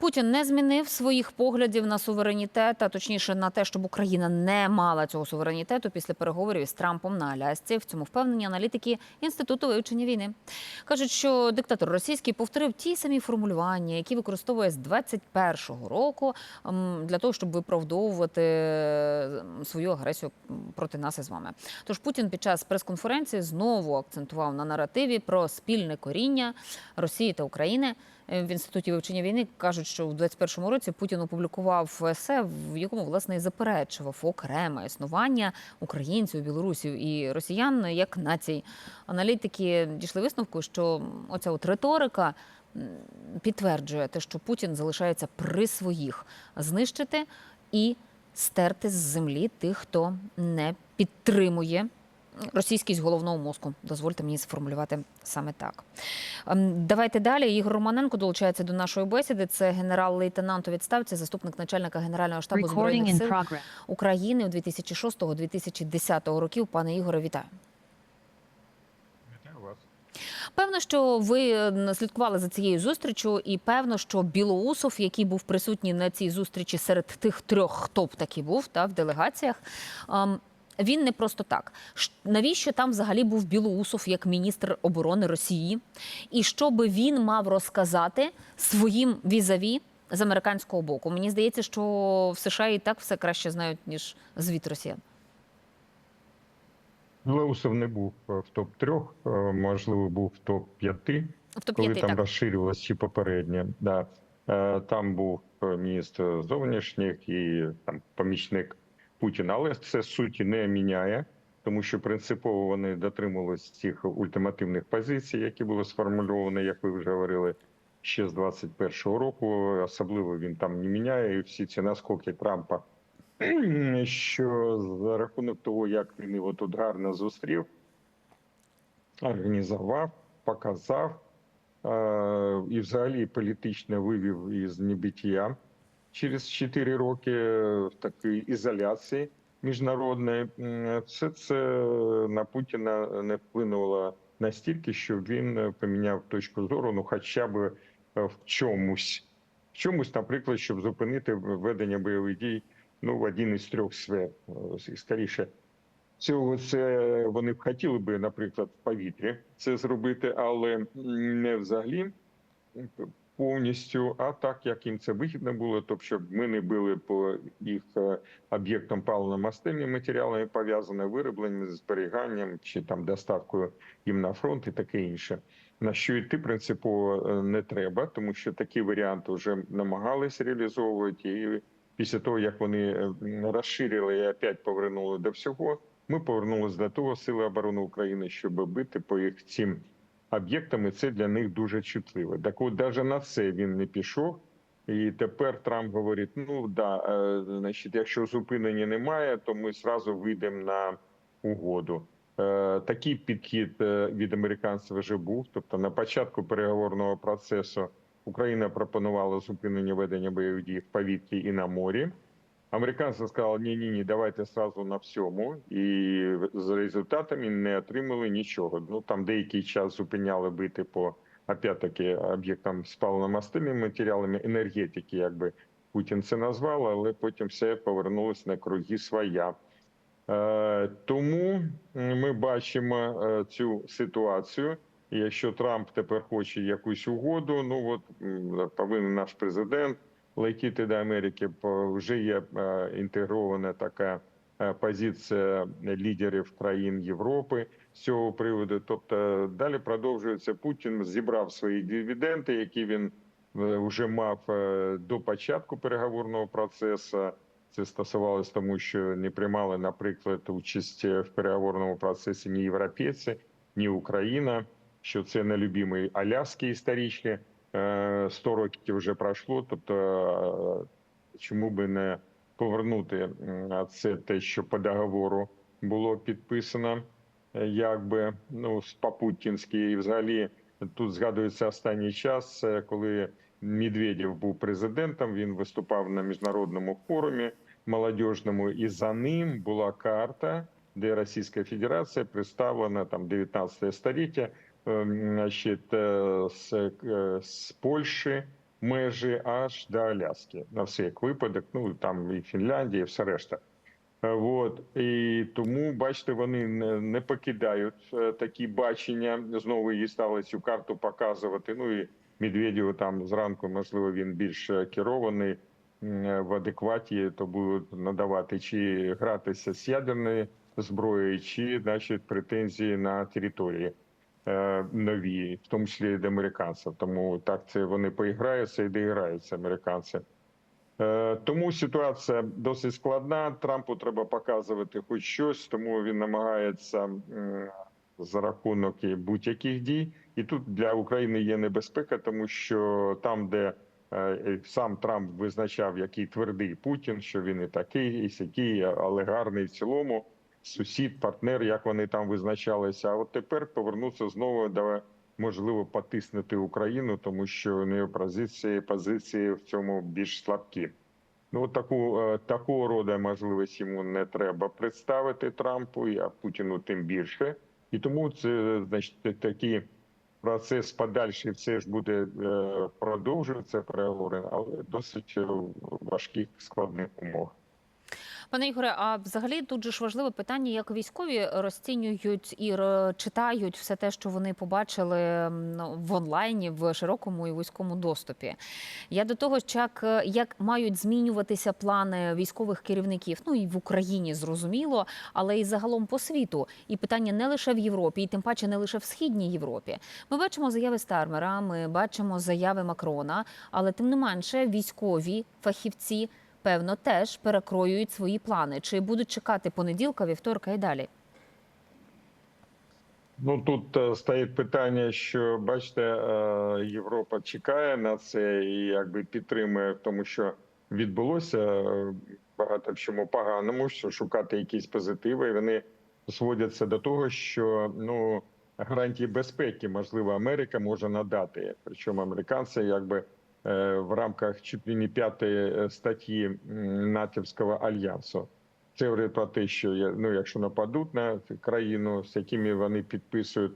Путін не змінив своїх поглядів на суверенітет, а точніше на те, щоб Україна не мала цього суверенітету після переговорів із Трампом на Алясці. В цьому впевнені аналітики інституту вивчення війни. кажуть, що диктатор російський повторив ті самі формулювання, які використовує з 21-го року для того, щоб виправдовувати свою агресію проти нас із вами. Тож Путін під час прес-конференції знову акцентував на наративі про спільне коріння Росії та України. Е, В інституті вивчення війни кажуть, що в 21-му році Путін опублікував есе, в якому власне і заперечував окреме існування українців, білорусів і росіян як націй. Аналітики дійшли висновку, що оця от риторика підтверджує те, що Путін залишається при своїх знищити і стерти з землі тих, хто не підтримує російськість головного мозку. Дозвольте мені сформулювати саме так. Ем, Давайте далі. Ігор Романенко долучається до нашої бесіди. Це генерал-лейтенант у відставці, заступник начальника Генерального штабу збройних сил. України у 2006-2010 років. Пане Ігоре, вітаю. Вітаю вас. Певно, що ви слідкували за цією зустрічю, і певно, що Білоусов, який був присутній на цій зустрічі серед тих трьох, хто б таки був та, в делегаціях. Він не просто так. Навіщо там взагалі був Білоусов як міністр оборони Росії? І що би він мав розказати своїм візаві з американського боку? Мені здається, що в США і так все краще знають, ніж звіт росіян. Леусов не був е, в топ трьох, можливо, був в топ п'яти, В топ коли там розширювалося попереднє. Да. Е, Там був е, міністр зовнішніх і там помічник Путіна, але це суті не міняє, тому що принципово вони дотримувалися цих ультимативних позицій, які були сформульовані, як ви вже говорили, ще з 21-го року. Особливо він там не міняє, і всі ці наскоки Трампа. Що за рахунок того, як він його тут гарно зустрів, організував, показав е- і взагалі політично вивів із небиття через 4 роки в такій ізоляції міжнародної. Все це на Путіна не вплинуло настільки, що він поміняв точку зору, ну хоча б е, в чомусь. В чомусь, наприклад, щоб зупинити ведення бойових дій ну, в один із трьох сфер. Е, Скоріше, цього це вони б хотіли би, наприклад, в повітрі це зробити, але не взагалі повністю, а так, як їм це вигідно було, тобто, щоб ми не били по їх е, об'єктам паливно-мастильними матеріалами, пов'язане виробленням, зберіганням чи там доставкою їм на фронт і таке інше. На що йти принципово е, не треба, тому що такі варіанти вже намагались реалізовувати і після того, як вони е, розширили і опять повернули до всього, ми повернулися до того Сили оборони України, щоб бити по їх цим об'єктам, і це для них дуже чутливо. Так от, навіть на це він не пішов. І тепер Трамп говорить: ну да, е, значить, якщо зупинення немає, то ми зразу вийдемо на угоду. Е, Такий підхід е, від американців вже був. Тобто, на початку переговорного процесу Україна пропонувала зупинення ведення бойових дій в повітрі і на морі. Американці сказали, ні, ні, ні, давайте сразу на всьому, і з результатами не отримали нічого. Ну там деякий час зупиняли бити по опять-таки об'єктам з паливно-мастильними матеріалами енергетики, якби Путін це назвав, але потім все повернулося на круги своя. Е, Тому ми бачимо е, цю ситуацію. Якщо Трамп тепер хоче якусь угоду, ну от повинен наш президент летіти до Америки, вже є е, інтегрована така е, позиція лідерів країн Європи з цього приводу. Тобто далі продовжується Путін, зібрав свої дивіденди, які він е, вже мав е, до початку переговорного процесу. Це стосувалося тому, що не приймали, наприклад, участь в переговорному процесі ні європейці, ні Україна. Що це нелюбимий Аляски історичні. Е, 100 років вже пройшло. Тобто, е, чому би не повернути це те, що по договору було підписано, е, якби ну по-путінськи. І взагалі тут згадується останній час, е, коли Медведєв був президентом. Він виступав на міжнародному форумі молодіжному, і за ним була карта, де Російська Федерація представлена там 19 століття, е, значить, з, е, з Польщі, межі аж до Аляски на всяк випадок. Ну там і Фінляндія, і все решта. Е, От і тому, бачите, вони не, не покидають е, такі бачення. Знову їй стали цю карту показувати. Ну і Медведєву там зранку, можливо, він більш е, керований е, в адекваті, то будуть надавати чи гратися з ядерною зброєю, чи значить претензії на території нові, в тому числі до американців. Тому так це вони поіграються і доіграються американці. Е, Тому ситуація досить складна. Трампу треба показувати хоч щось, тому він намагається за рахунок будь-яких дій. І тут для України є небезпека, тому що там, де е, сам Трамп визначав, який твердий Путін, що він і такий, і сякий, але гарний в цілому. Сусід, партнер, як вони там визначалися. А от тепер повернуться знову до можливо потиснути Україну, тому що неї позиції в цьому більш слабкі. Ну таку е, такого роду можливість йому не треба представити Трампу, а Путіну тим більше. І тому це значить такий процес подальший все ж буде е, продовжуватися переговори, але досить е, важких складних умовах. Пане Ігоре, а взагалі тут же ж важливе питання, як військові розцінюють і читають все те, що вони побачили ну, в онлайні, в широкому і вузькому доступі. Я до того, як, як мають змінюватися плани військових керівників, ну і в Україні зрозуміло, але і загалом по світу. І питання не лише в Європі, і тим паче не лише в східній Європі. Ми бачимо заяви Стармера, ми бачимо заяви Макрона, але тим не менше військові фахівці певно, теж перекроюють свої плани. Чи будуть чекати понеділка, вівторка і далі? Ну тут е, стоїть питання, що бачите, е, Європа чекає на це і якби підтримує тому, що відбулося е, багато в чому поганому, що шукати якісь позитиви. І вони зводяться до того, що ну гарантії безпеки, можливо, Америка може надати. Причому американці, якби в рамках чуть ли не п'ятої е, статті натівського альянсу. Це говорить про те, що ну, якщо нападуть на країну, з якими вони підписують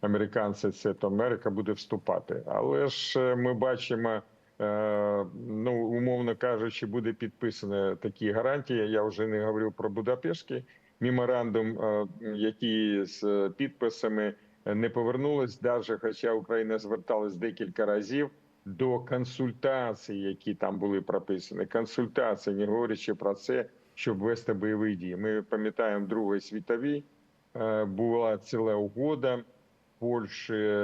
американці, це то Америка буде вступати. Але ж е, ми бачимо, е, ну умовно кажучи, буде підписано такі гарантії. Я вже не говорив про Будапештський меморандум, е, які з е, підписами не повернулись, навіть хоча Україна зверталась декілька разів. До консультацій, які там були прописані, консультації, не говорячи про це, щоб вести бойові дії. Ми пам'ятаємо в Другій світовій е, була ціла угода Польщі,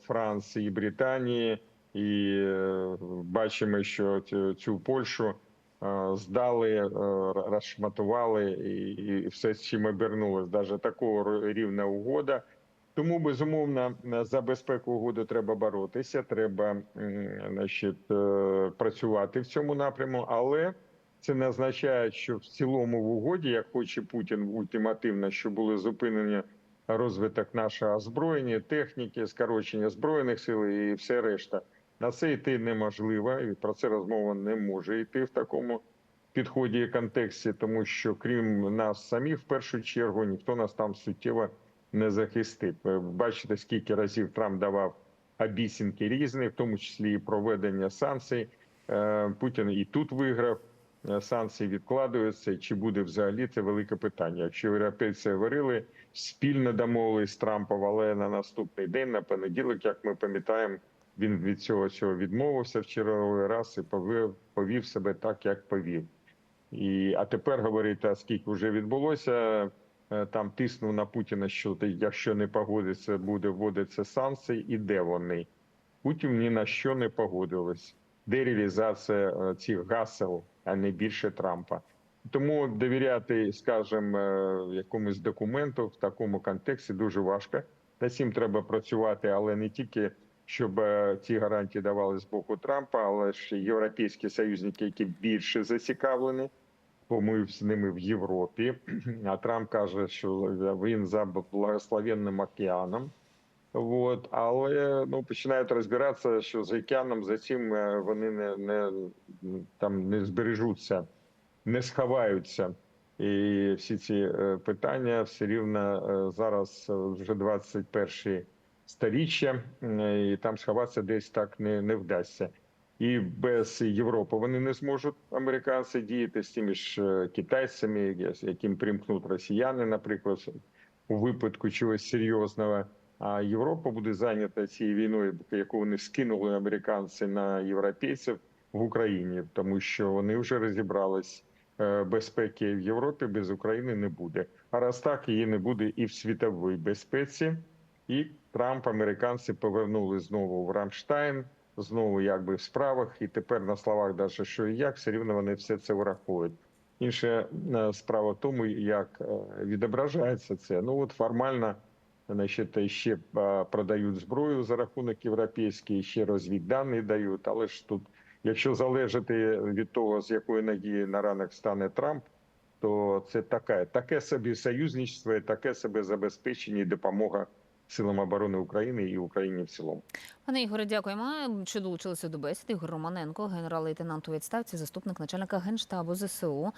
Франції і Британії, і е, бачимо, що цю- Польщу е, здали, розшматували, і все з чим обернулось. Навіть такого рівня угода. Тому безумовно за безпеку угоди треба боротися, треба значить, е, працювати в цьому напряму, але це не означає, що в цілому в угоді, як хоче Путін ультимативно, що були зупинені розвиток нашого озброєння, техніки, скорочення збройних сил і все решта. На це йти неможливо, і про це розмова не може йти в такому підході і контексті, тому що крім нас самих, в першу чергу, ніхто нас там суттєво не захистить. Ви Бачите, скільки разів Трамп давав обіцянки різні, в тому числі і проведення санкцій. Е, Путін і тут виграв. Е, Санкції відкладаються. Чи буде взагалі це велике питання? Якщо європейці говорили, спільно домовились Трампом, але на наступний день, на понеділок, як ми пам'ятаємо, він від цього цього відмовився в черговий раз і повів, повів себе так, як повів. І а тепер говорить, а скільки вже відбулося, там тиснув на Путіна, що якщо не погодиться, буде вводитися санкції, і де вони? Путін ні на що не погодились. Де реалізація е, цих гасел, а не більше Трампа. Тому довіряти, скажімо, е, якомусь документу в такому контексті дуже важко. Над цим треба працювати, але не тільки щоб е, ці гарантії давали з боку Трампа, але ж європейські союзники, які більше зацікавлені, з ними в Європі. А Трамп каже, що він за благословенним океаном. От, але ну починають розбиратися, що з океаном за цим е, вони не, не там не збережуться, не сховаються. І всі ці е, питання все рівно е, зараз е, вже 21 сторіччя, і там сховатися десь так не, не вдасться. І без Європи вони не зможуть американці діяти з тими ж е, китайцями, яким примкнуть росіяни, наприклад, у випадку чогось серйозного. А Європа буде зайнята цією війною, яку вони скинули американці на європейців в Україні, тому що вони вже розібрались. е, Безпеки в Європі без України не буде. А раз так її не буде і в світовій безпеці. І Трамп, американці повернули знову в Рамштайн, знову якби в справах, і тепер на словах, даже що і як, все рівно вони все це враховують. Інша е, справа в тому, як е, відображається це. Ну от формально, значить, ще е, продають зброю за рахунок європейський, ще розвіддані дають, але ж тут, якщо залежати від того, з якої ноги на ранок стане Трамп, то це таке, таке собі союзництво, і таке себе забезпечення і допомога силам оборони України і Україні в цілому. Пане Ігоре, дякуємо, що долучилися до бесіди. Ігор Романенко, генерал-лейтенант у відставці, заступник начальника генштабу ЗСУ.